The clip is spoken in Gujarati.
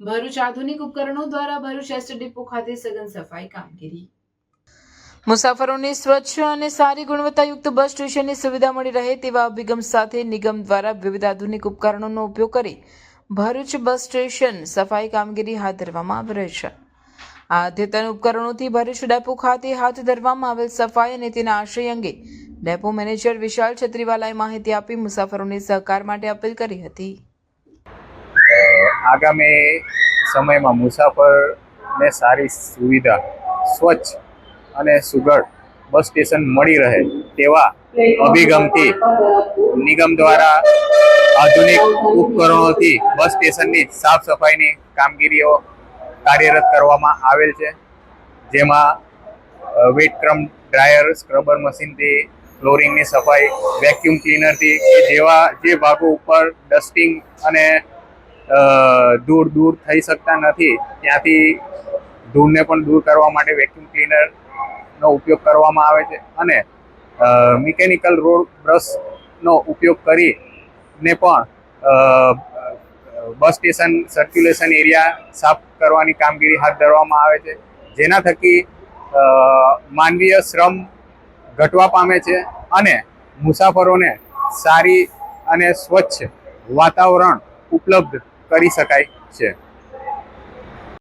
ભરૂચ આધુનિક ઉપકરણો દ્વારા ભરૂચ એસટી ડિપો ખાતે સઘન સફાઈ કામગીરી. મુસાફરોને સ્વચ્છ અને સારી ગુણવત્તાયુક્ત બસ સ્ટેશનની સુવિધા મળી રહે તેવા અભિગમ સાથે નિગમ દ્વારા વિવિધ આધુનિક ઉપકરણોનો ઉપયોગ કરી ભરૂચ બસ સ્ટેશન સફાઈ કામગીરી હાથ ધરવામાં આવી રહી છે. આ અદ્યતન ઉપકરણોથી ભરૂચ ડેપો ખાતે હાથ ધરવામાં આવેલ સફાઈ અને તેના આશય અંગે ડેપો મેનેજર વિશાલ છત્રીવાલાએ માહિતી આપી મુસાફરોને સહકાર માટે અપીલ કરી હતી. આગામી સમયમાં મુસાફરને સારી સુવિધા, સ્વચ્છ અને સુઘડ બસ સ્ટેશન મળી રહે તેવા અભિગમથી નિગમ દ્વારા આધુનિક ઉપકરણોથી બસ સ્ટેશનની સાફ સફાઈની કામગીરીઓ કાર્યરત કરવામાં આવેલ છે. જેમાં વેટક્રમ ડ્રાયર સ્ક્રબર મશીનથી ફ્લોરિંગની સફાઈ વેક્યુમ ક્લીનરથી જેવા જે ભાગો ઉપર ડસ્ટિંગ અને દૂર દૂર થઈ શકતા નથી. ત્યાંથી ધૂળને પણ દૂર કરવા માટે વેક્યુમ ક્લીનરનો ઉપયોગ કરવામાં આવે છે અને મિકેનિકલ રોડ બ્રશનો ઉપયોગ કરીને પણ બસ સ્ટેશન સર્ક્યુલેશન એરિયા સાફ કરવાની કામગીરી હાથ ધરવામાં આવે છે. જેના થકી માનવીય શ્રમ ઘટવા પામે છે અને મુસાફરોને સારી અને સ્વચ્છ વાતાવરણ ઉપલબ્ધ કરી શકાય છે.